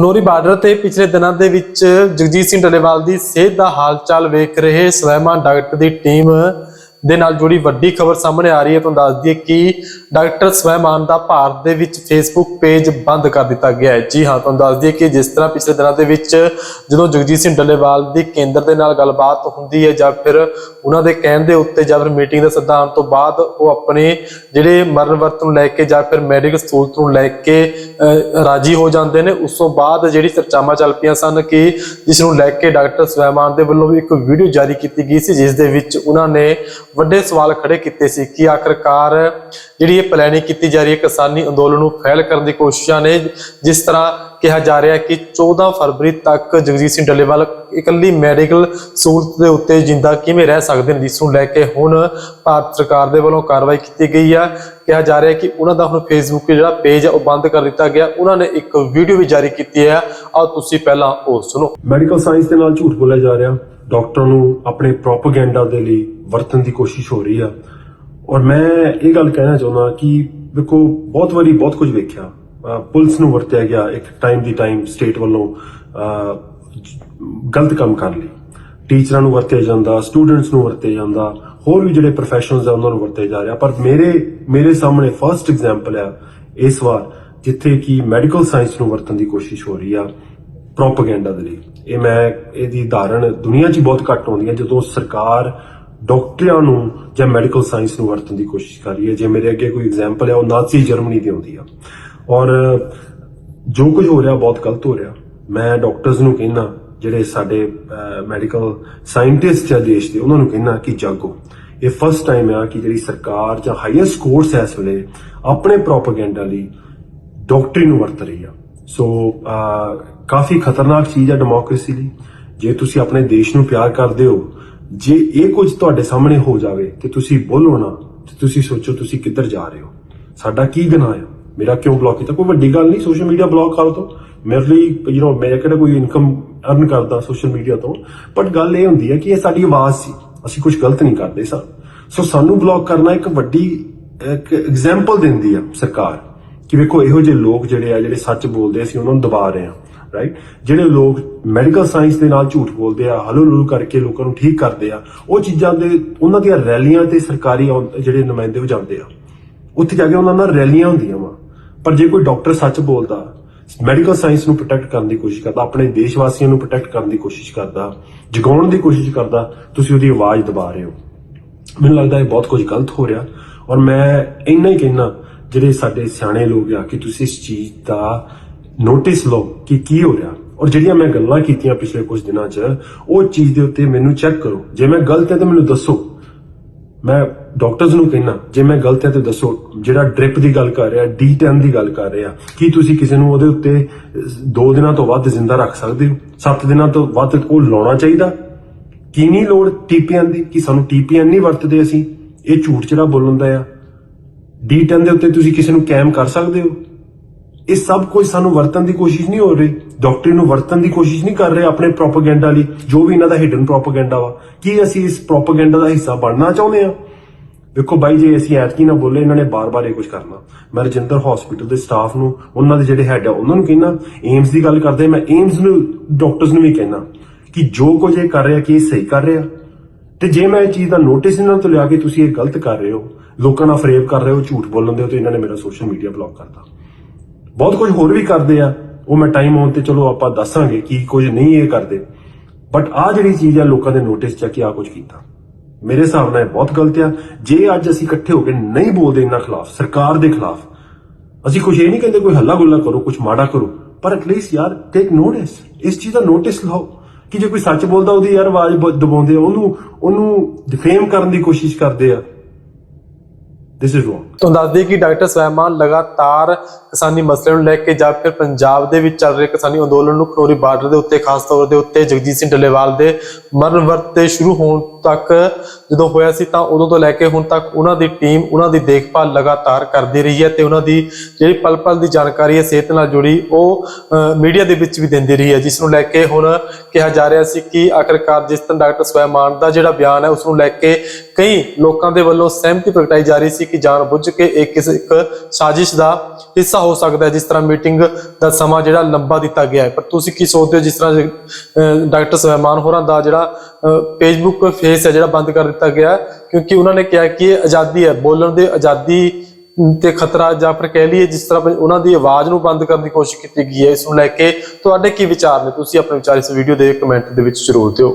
Khanauri border ਤੇ ਪਿਛਲੇ ਦਿਨਾਂ ਦੇ ਵਿੱਚ ਜਗਜੀਤ ਸਿੰਘ ਡੱਲੇਵਾਲ ਦੀ ਸਿਹਤ ਦਾ ਹਾਲਚਾਲ ਵੇਖ ਰਹੇ ਸਵੈਮਾਨ ਡਾਕਟਰ ਦੀ ਟੀਮ ਦੇ ਨਾਲ ਜੁੜੀ ਵੱਡੀ ਖਬਰ ਸਾਹਮਣੇ ਆ ਰਹੀ ਹੈ ਤੁਹਾਨੂੰ ਦੱਸ ਦਈਏ ਕਿ ਡਾਕਟਰ ਸਵੈਮਾਨ ਦਾ ਭਾਰਤ ਦੇ ਵਿੱਚ ਫੇਸਬੁੱਕ ਪੇਜ ਬੰਦ ਕਰ ਦਿੱਤਾ ਗਿਆ ਹੈ। ਜੀ ਹਾਂ ਤੁਹਾਨੂੰ ਦੱਸ ਦਈਏ ਕਿ ਜਿਸ ਤਰ੍ਹਾਂ ਪਿਛਲੇ ਦਿਨਾਂ ਦੇ ਵਿੱਚ ਜਦੋਂ ਜਗਜੀਤ ਸਿੰਘ ਡੱਲੇਵਾਲ ਦੀ ਕੇਂਦਰ ਦੇ ਨਾਲ ਗੱਲਬਾਤ ਹੁੰਦੀ ਹੈ ਜਾਂ ਫਿਰ ਉਹਨਾਂ ਦੇ ਕਹਿਣ ਦੇ ਉੱਤੇ ਜਾਂ ਫਿਰ ਮੀਟਿੰਗ ਦਾ ਸੱਦਾ ਆਉਣ ਤੋਂ ਬਾਅਦ ਉਹ ਆਪਣੇ ਜਿਹੜੇ ਮਰਨ ਵਰਤ ਨੂੰ ਲੈ ਕੇ ਜਾਂ ਫਿਰ ਮੈਡੀਕਲ ਸਹੂਲਤ ਨੂੰ ਲੈ ਕੇ ਅਹ, ਰਾਜੀ ਹੋ ਜਾਂਦੇ ਨੇ। ਉਸ ਤੋਂ ਬਾਅਦ ਜਿਹੜੀ ਚਰਚਾਵਾਂ ਚੱਲ ਪਈਆਂ ਸਨ ਕਿ ਜਿਸ ਨੂੰ ਲੈ ਕੇ ਡਾਕਟਰ ਸਵੈਮਾਨ ਦੇ ਵੱਲੋਂ ਵੀ ਇੱਕ ਵੀਡੀਓ ਜਾਰੀ ਕੀਤੀ ਗਈ ਸੀ ਜਿਸ ਦੇ ਵਿੱਚ ਉਹਨਾਂ ਨੇ ਵੱਡੇ ਸਵਾਲ ਖੜੇ ਕੀਤੇ ਸੀ ਕਿ ਆਖਰਕਾਰ ਜਿਹੜੀ ਇਹ ਪਲੈਨਿੰਗ ਕੀਤੀ ਜਾ ਰਹੀ ਹੈ ਕਿਸਾਨੀ ਅੰਦੋਲਨ ਨੂੰ ਫੈਲ ਕਰਨ ਦੀ ਕੋਸ਼ਿਸ਼ਾਂ ਨੇ, ਜਿਸ ਤਰ੍ਹਾਂ ਕਿਹਾ ਜਾ ਰਿਹਾ ਕਿ 14 ਫਰਵਰੀ ਤੱਕ ਜਗਜੀਤ ਸਿੰਘ ਡੱਲੇਵਾਲ ਇਕੱਲੀ ਮੈਡੀਕਲ ਸਹੂਲਤ ਦੇ ਉੱਤੇ ਜਿੰਦਾ ਕਿਵੇਂ ਰਹਿ ਸਕਦੇ ਨੇ? ਜਿਸ ਨੂੰ ਲੈ ਕੇ ਹੁਣ ਭਾਰਤ ਸਰਕਾਰ ਦੇ ਵੱਲੋਂ ਕਾਰਵਾਈ ਕੀਤੀ ਗਈ ਆ। ਕਿਹਾ ਜਾ ਰਿਹਾ ਕਿ ਉਹਨਾਂ ਦਾ ਹੁਣ ਫੇਸਬੁੱਕ ਤੇ ਜਿਹੜਾ ਪੇਜ ਹੈ ਉਹ ਬੰਦ ਕਰ ਦਿੱਤਾ ਗਿਆ। ਉਹਨਾਂ ਨੇ ਇੱਕ ਵੀਡੀਓ ਵੀ ਜਾਰੀ ਕੀਤੀ ਹੈ। ਆਓ ਤੁਸੀਂ ਪਹਿਲਾਂ ਉਹ ਸੁਣੋ। ਮੈਡੀਕਲ ਸਾਇੰਸ ਦੇ ਨਾਲ ਝੂਠ ਬੋਲਿਆ ਜਾ ਰਿਹਾ। ਡਾਕਟਰ ਨੂੰ ਆਪਣੇ ਪ੍ਰੋਪਾਗੈਂਡਾ ਦੇ ਲਈ ਵਰਤਣ ਦੀ ਕੋਸ਼ਿਸ਼ ਹੋ ਰਹੀ ਆ। ਔਰ ਮੈਂ ਇਹ ਗੱਲ ਕਹਿਣਾ ਚਾਹੁੰਦਾ ਕਿ ਦੇਖੋ ਬਹੁਤ ਵਾਰੀ ਬਹੁਤ ਕੁਝ ਵੇਖਿਆ। ਪੁਲਿਸ ਨੂੰ ਵਰਤਿਆ ਗਿਆ ਇੱਕ ਟਾਈਮ ਦੀ ਟਾਈਮ ਸਟੇਟ ਵੱਲੋਂ ਗਲਤ ਕੰਮ ਕਰਨ ਲਈ। ਟੀਚਰਾਂ ਨੂੰ ਵਰਤਿਆ ਜਾਂਦਾ ਸਟੂਡੈਂਟਸ ਨੂੰ ਵਰਤਿਆ ਜਾਂਦਾ, ਹੋਰ ਵੀ ਜਿਹੜੇ ਪ੍ਰੋਫੈਸ਼ਨਲਸ ਆ ਉਹਨਾਂ ਨੂੰ ਵਰਤਿਆ ਜਾ ਰਿਹਾ। ਪਰ ਮੇਰੇ ਮੇਰੇ ਸਾਹਮਣੇ ਫਰਸਟ ਐਗਜ਼ਾਮਪਲ ਆ ਇਸ ਵਾਰ, ਜਿੱਥੇ ਕਿ ਮੈਡੀਕਲ ਸਾਇੰਸ ਨੂੰ ਵਰਤਣ ਦੀ ਕੋਸ਼ਿਸ਼ ਹੋ ਰਹੀ ਆ। ਪ੍ਰੋਪਾਗੈਂਡਾ ਦੇ ਲਈ। ਇਹ ਮੈਂ, ਇਹਦੀ ਉਦਾਹਰਣ ਦੁਨੀਆ 'ਚ ਬਹੁਤ ਘੱਟ ਆਉਂਦੀ ਹੈ, ਜਦੋਂ ਸਰਕਾਰ ਡਾਕਟਰਾਂ ਨੂੰ ਜਾਂ ਮੈਡੀਕਲ ਸਾਇੰਸ ਨੂੰ ਵਰਤਣ ਦੀ ਕੋਸ਼ਿਸ਼ ਕਰ ਰਹੀ ਹੈ। ਜੇ ਮੇਰੇ ਅੱਗੇ ਕੋਈ ਐਗਜ਼ਾਮਪਲ ਹੈ, ਉਹ ਨਾਜ਼ੀ ਜਰਮਨੀ ਦੀ ਆਉਂਦੀ ਆ। ਔਰ ਜੋ ਕੁਝ ਹੋ ਰਿਹਾ, ਬਹੁਤ ਗਲਤ ਹੋ ਰਿਹਾ। ਮੈਂ ਡਾਕਟਰਸ ਨੂੰ ਕਹਿੰਦਾ, ਜਿਹੜੇ ਸਾਡੇ ਮੈਡੀਕਲ ਸਾਇੰਟਿਸਟ ਆ ਦੇਸ਼ ਦੇ, ਉਹਨਾਂ ਨੂੰ ਕਹਿੰਦਾ ਕਿ ਜਾਗੋ। ਇਹ ਫਸਟ ਟਾਈਮ ਆ ਕਿ ਜਿਹੜੀ ਸਰਕਾਰ ਜਾਂ ਹਾਈਐਸਟ ਕੋਰਟਸ ਇਸ ਵੇਲੇ, ਆਪਣੇ ਪ੍ਰੋਪਾਗੈਂਡਾ ਲਈ ਡਾਕਟਰੀ ਨੂੰ ਵਰਤ ਰਹੀ ਆ। ਸੋ ਕਾਫੀ ਖਤਰਨਾਕ ਚੀਜ਼ ਹੈ ਡੈਮੋਕ੍ਰੇਸੀ ਲਈ। ਜੇ ਤੁਸੀਂ ਆਪਣੇ ਦੇਸ਼ ਨੂੰ ਪਿਆਰ ਕਰਦੇ ਹੋ, ਜੇ ਇਹ ਕੁਝ ਤੁਹਾਡੇ ਸਾਹਮਣੇ ਹੋ ਜਾਵੇ ਤੇ ਤੁਸੀਂ ਬੋਲੋ ਨਾ, ਤੇ ਤੁਸੀਂ ਸੋਚੋ ਤੁਸੀਂ ਕਿੱਧਰ ਜਾ ਰਹੇ ਹੋ। ਸਾਡਾ ਕੀ ਗੁਨਾਹ ਆ? ਮੇਰਾ ਕਿਉਂ ਬਲੌਕ ਕੀਤਾ? ਕੋਈ ਵੱਡੀ ਗੱਲ ਨਹੀਂ ਸੋਸ਼ਲ ਮੀਡੀਆ ਬਲੌਕ ਕਰ ਦੋ ਮੇਰੇ ਲਈ ਯੂ نو ਮੈਂ ਕਿਹੜਾ ਕੋਈ ਇਨਕਮ ਅਰਨ ਕਰਦਾ ਸੋਸ਼ਲ ਮੀਡੀਆ ਤੋਂ। ਬਟ ਗੱਲ ਇਹ ਹੁੰਦੀ ਹੈ ਕਿ ਇਹ ਸਾਡੀ ਆਵਾਜ਼ ਸੀ। ਅਸੀਂ ਕੁਝ ਗਲਤ ਨਹੀਂ ਕਰਦੇ ਸਾਂ ਸੋ ਸਾਨੂੰ ਬਲੌਕ ਕਰਨਾ ਇੱਕ ਵੱਡੀ, ਇੱਕ ਐਗਜ਼ਾਮਪਲ ਦਿੰਦੀ ਆ ਸਰਕਾਰ। ਕਿ ਵੇਖੋ ਇਹੋ ਜਿਹੇ ਲੋਕ ਜਿਹੜੇ ਆ ਜਿਹੜੇ ਸੱਚ ਬੋਲਦੇ ਆ, ਅਸੀਂ ਉਹਨਾਂ ਨੂੰ ਦਬਾ ਰਹੇ ਆ ਰਾਈਟ ਜਿਹੜੇ ਲੋਕ ਮੈਡੀਕਲ ਸਾਇੰਸ ਦੇ ਨਾਲ ਝੂਠ ਬੋਲਦੇ ਆ ਹਲੋ ਲੁਲੂ ਕਰਕੇ ਲੋਕਾਂ ਨੂੰ ਠੀਕ ਕਰਦੇ ਆ ਉਹ ਚੀਜ਼ਾਂ ਦੇ ਉਹਨਾਂ ਦੀਆਂ ਰੈਲੀਆਂ ਤੇ ਸਰਕਾਰੀ ਆਉਂ- ਜਿਹੜੇ ਨੁਮਾਇੰਦੇ ਵਜਾਉਂਦੇ ਆ। ਉੱਥੇ ਜਾ ਕੇ ਉਹਨਾਂ ਨਾਲ ਰੈਲੀਆਂ ਹੁੰਦੀਆਂ ਵਾ। ਪਰ ਜੇ ਕੋਈ ਡਾਕਟਰ ਸੱਚ ਬੋਲਦਾ ਮੈਡੀਕਲ ਸਾਇੰਸ ਨੂੰ ਪ੍ਰੋਟੈਕਟ ਕਰਨ ਦੀ ਕੋਸ਼ਿਸ਼ ਕਰਦਾ ਆਪਣੇ ਦੇਸ਼ ਵਾਸੀਆਂ ਨੂੰ ਪ੍ਰੋਟੈਕਟ ਕਰਨ ਦੀ ਕੋਸ਼ਿਸ਼ ਕਰਦਾ ਜਗਾਉਣ ਦੀ ਕੋਸ਼ਿਸ਼ ਕਰਦਾ ਤੁਸੀਂ ਉਹਦੀ ਆਵਾਜ਼ ਦਬਾ ਰਹੇ ਹੋ। ਮੈਨੂੰ ਲੱਗਦਾ ਇਹ ਬਹੁਤ ਕੁਝ ਗਲਤ ਹੋ ਰਿਹਾ ਔਰ ਮੈਂ ਇੰਨਾ ਹੀ ਕਹਿਣਾ ਜਿਹੜੇ ਸਾਡੇ ਸਿਆਣੇ ਲੋਕ ਆ, ਕਿ ਤੁਸੀਂ ਇਸ ਚੀਜ਼ ਦਾ ਨੋਟਿਸ ਲਓ ਕਿ ਕੀ ਹੋ ਰਿਹਾ। ਔਰ ਜਿਹੜੀਆਂ ਮੈਂ ਗੱਲਾਂ ਕੀਤੀਆਂ ਪਿਛਲੇ ਕੁਝ ਦਿਨਾਂ 'ਚ, ਉਹ ਚੀਜ਼ ਦੇ ਉੱਤੇ ਮੈਨੂੰ ਚੈੱਕ ਕਰੋ। ਜੇ ਮੈਂ ਗਲਤ ਹੈ ਤਾਂ ਮੈਨੂੰ ਦੱਸੋ। ਮੈਂ ਡਾਕਟਰਸ ਨੂੰ ਕਹਿਣਾ ਜੇ ਮੈਂ ਗਲਤ ਹੈ ਤੇ ਦੱਸੋ। ਜਿਹੜਾ ਡ੍ਰਿਪ ਦੀ ਗੱਲ ਕਰ ਰਿਹਾ D10 ਦੀ ਗੱਲ ਕਰ ਰਿਹਾ, ਕੀ ਤੁਸੀਂ ਕਿਸੇ ਨੂੰ ਉਹਦੇ ਉੱਤੇ 2 ਦਿਨਾਂ ਤੋਂ ਵੱਧ ਜ਼ਿੰਦਾ ਰੱਖ ਸਕਦੇ ਹੋ? 7 ਦਿਨਾਂ ਤੋਂ ਵੱਧ ਉਹ ਲਾਉਣਾ ਚਾਹੀਦਾ? ਕੀ ਨਹੀਂ ਲੋੜ TPN ਦੀ? ਕਿ ਸਾਨੂੰ TPN ਨਹੀਂ ਵਰਤਦੇ ਅਸੀਂ? ਇਹ ਝੂਠ ਜਿਹੜਾ ਬੋਲਣ ਦਾ ਆ। D10 ਦੇ ਉੱਤੇ ਤੁਸੀਂ ਕਿਸੇ ਨੂੰ ਕੈਮ ਕਰ ਸਕਦੇ ਹੋ। ਇਹ ਸਭ ਕੁਝ ਸਾਨੂੰ ਵਰਤਣ ਦੀ ਕੋਸ਼ਿਸ਼ ਨਹੀਂ ਹੋ ਰਹੀ। ਡਾਕਟਰੀ ਨੂੰ ਵਰਤਣ ਦੀ ਕੋਸ਼ਿਸ਼ ਨਹੀਂ ਕਰ ਰਹੇ ਆਪਣੇ ਪ੍ਰੋਪਾਗੈਂਡਾ ਲਈ, ਜੋ ਵੀ ਇਹਨਾਂ ਦਾ ਹਿਡਨ ਪ੍ਰੋਪਾਗੈਂਡਾ ਵਾ। ਕੀ ਅਸੀਂ ਇਸ ਪ੍ਰੋਪਾਗੈਂਡਾ ਦਾ ਹਿੱਸਾ ਬਣਨਾ ਚਾਹੁੰਦੇ ਆ ਵੇਖੋ ਬਾਈ, ਜੇ ਅਸੀਂ ਐਤਕੀ ਨਾ ਬੋਲੇ, ਇਹਨਾਂ ਨੇ ਬਾਰ-ਬਾਰ ਇਹ ਕੁਝ ਕਰਨਾ। ਮੈਂ ਰਜਿੰਦਰ ਹਸਪੀਟਲ ਦੇ ਸਟਾਫ ਨੂੰ, ਉਹਨਾਂ ਦੇ ਜਿਹੜੇ ਹੈਡ ਆ, ਉਹਨਾਂ ਨੂੰ ਕਹਿਣਾ ਏਮਸ ਦੀ ਗੱਲ ਕਰਦੇ ਮੈਂ ਏਮਸ ਨੂੰ ਡਾਕਟਰਸ ਨੂੰ ਵੀ ਕਹਿਣਾ ਕਿ ਜੋ ਕੁਝ ਇਹ ਕਰ ਰਿਹਾ, ਕਿ ਇਹ ਸਹੀ ਕਰ ਰਿਹਾ? ਤੇ ਜੇ ਮੈਂ ਇਹ ਚੀਜ਼ ਦਾ ਨੋਟਿਸ ਇਹਨਾਂ ਤੋਂ ਲਿਆ ਕੇ ਤੁਸੀਂ ਇਹ ਗਲਤ ਕਰ ਰਹੇ ਹੋ, ਲੋਕਾਂ ਨਾਲ ਫਰੇਬ ਕਰ ਰਹੇ ਹੋ, ਝੂਠ ਬੋਲਣ ਦੇ ਹੋ, ਤੇ ਇਹਨਾਂ ਨੇ ਮੇਰਾ ਸੋਸ਼ਲ ਮੀਡੀਆ ਬਲੌਕ ਕਰਤਾ। ਬਹੁਤ ਕੁਝ ਹੋਰ ਵੀ ਕਰਦੇ ਆ, ਉਹ ਮੈਂ ਟਾਈਮ ਆਉਣ ਤੇ ਚਲੋ ਆਪਾਂ ਦੱਸਾਂਗੇ ਕੀ ਕੁਝ ਨਹੀਂ ਇਹ ਕਰਦੇ। ਬਟ ਆ ਜਿਹੜੀ ਚੀਜ਼ ਆ, ਲੋਕਾਂ ਦੇ ਨੋਟਿਸ ਚ ਆ ਕਿ ਆ ਕੁਝ ਕੀਤਾ। ਮੇਰੇ ਹਿਸਾਬ ਨਾਲ ਇਹ ਬਹੁਤ ਗਲਤ ਆ। ਜੇ ਅੱਜ ਅਸੀਂ ਇਕੱਠੇ ਹੋ ਕੇ ਨਹੀਂ ਬੋਲਦੇ ਇਹਨਾਂ ਖਿਲਾਫ, ਸਰਕਾਰ ਦੇ ਖਿਲਾਫ, ਅਸੀਂ ਕੁਝ ਇਹ ਨਹੀਂ ਕਹਿੰਦੇ ਕੋਈ ਹੱਲਾ ਗੁੱਲਾ ਕਰੋ, ਕੁਝ ਮਾੜਾ ਕਰੋ, ਪਰ ਐਟਲੀਸਟ ਯਾਰ ਟੇਕ ਨੋਟਿਸ ਇਸ ਚੀਜ਼ ਦਾ ਨੋਟਿਸ ਲਓ। ਕਿ ਜੇ ਕੋਈ ਸੱਚ ਬੋਲਦਾ, ਉਹਦੀ ਯਾਰ ਆਵਾਜ਼ ਬ- ਦਬਾਉਂਦੇ ਆ। ਉਹਨੂੰ ਉਹਨੂੰ ਡਿਫੇਮ ਕਰਨ ਦੀ ਕੋਸ਼ਿਸ਼ ਕਰਦੇ ਆ। ਦਿਸ ਇਜ਼ ਰੋਂਗ ਤੁਹਾਨੂੰ ਦੱਸ ਦਈਏ ਕਿ ਡਾਕਟਰ ਸਵੈਮਾਨ ਲਗਾਤਾਰ ਕਿਸਾਨੀ ਮਸਲੇ ਨੂੰ ਲੈ ਕੇ ਜਾਂ ਫਿਰ ਪੰਜਾਬ ਦੇ ਵਿੱਚ ਚੱਲ ਰਹੇ ਕਿਸਾਨੀ ਅੰਦੋਲਨ ਨੂੰ ਖਨੌਰੀ ਬਾਰਡਰ ਦੇ ਉੱਤੇ, ਖਾਸ ਤੌਰ ਦੇ ਉੱਤੇ ਜਗਜੀਤ ਸਿੰਘ ਡੱਲੇਵਾਲ ਦੇ ਮਰਨ ਵਰਤ ਤੇ ਸ਼ੁਰੂ ਹੋਣ ਤੱਕ ਜਦੋਂ ਹੋਇਆ ਸੀ ਤਾਂ ਉਦੋਂ ਤੋਂ ਲੈ ਕੇ ਹੁਣ ਤੱਕ ਉਹਨਾਂ ਦੀ ਟੀਮ, ਉਹਨਾਂ ਦੀ ਦੇਖਭਾਲ ਲਗਾਤਾਰ ਕਰਦੀ ਰਹੀ ਹੈ ਤੇ ਉਹਨਾਂ ਦੀ ਜਿਹੜੀ ਪਲ ਪਲ ਦੀ ਜਾਣਕਾਰੀ ਹੈ, ਸਿਹਤ ਨਾਲ ਜੁੜੀ ਉਹ ਮੀਡੀਆ ਦੇ ਵਿੱਚ ਵੀ ਦਿੰਦੀ ਰਹੀ ਹੈ, ਜਿਸ ਨੂੰ ਲੈ ਕੇ ਹੁਣ ਕਿਹਾ ਜਾ ਰਿਹਾ ਸੀ ਕਿ ਆਖਰਕਾਰ ਜਿਸ ਤਰ੍ਹਾਂ ਡਾਕਟਰ ਸਵੈਮਾਨ ਦਾ ਜਿਹੜਾ ਬਿਆਨ ਹੈ, ਉਸ ਨੂੰ ਲੈ ਕੇ ਕਈ ਲੋਕਾਂ ਦੇ ਵੱਲੋਂ ਸਹਿਮਤੀ ਪ੍ਰਗਟਾਈ ਜਾ ਰਹੀ ਸੀ ਕਿ ਜਾਣਬੁੱਝ ਕਿ ਇਹ ਕਿਸੇ ਇੱਕ ਸਾਜ਼ਿਸ਼ ਦਾ ਹਿੱਸਾ ਹੋ ਸਕਦਾ ਹੈ ਜਿਸ ਤਰ੍ਹਾਂ ਮੀਟਿੰਗ ਦਾ ਸਮਾਂ ਜਿਹੜਾ ਲੰਬਾ ਦਿੱਤਾ ਗਿਆ ਹੈ। ਪਰ ਤੁਸੀਂ ਕੀ ਸੋਚਦੇ ਹੋ ਜਿਸ ਤਰ੍ਹਾਂ ਡਾਕਟਰ ਸੁਲੇਮਾਨ ਹੋਰਾਂ ਦਾ ਜਿਹੜਾ ਫੇਸਬੁੱਕ ਫੇਸ ਹੈ ਜਿਹੜਾ ਬੰਦ ਕਰ ਦਿੱਤਾ ਗਿਆ ਹੈ, ਕਿਉਂਕਿ ਉਹਨਾਂ ਨੇ ਕਿਹਾ ਕਿ ਇਹ ਆਜ਼ਾਦੀ ਹੈ। ਬੋਲਣ ਦੇ ਆਜ਼ਾਦੀ ਤੇ ਖਤਰਾ ਜਾਂ ਫਿਰ ਕਹਿ ਲਈਏ ਜਿਸ ਤਰ੍ਹਾਂ ਉਹਨਾਂ ਦੀ ਆਵਾਜ਼ ਨੂੰ ਬੰਦ ਕਰਨ ਦੀ ਕੋਸ਼ਿਸ਼ ਕੀਤੀ ਗਈ ਹੈ ਇਸ ਨੂੰ ਲੈ ਕੇ ਤੁਹਾਡੇ ਕੀ ਵਿਚਾਰ ਨੇ? ਤੁਸੀਂ ਆਪਣੇ ਵਿਚਾਰ ਇਸ ਵੀਡੀਓ ਦੇ ਕਮੈਂਟ ਦੇ ਵਿੱਚ ਜ਼ਰੂਰ ਦਿਓ।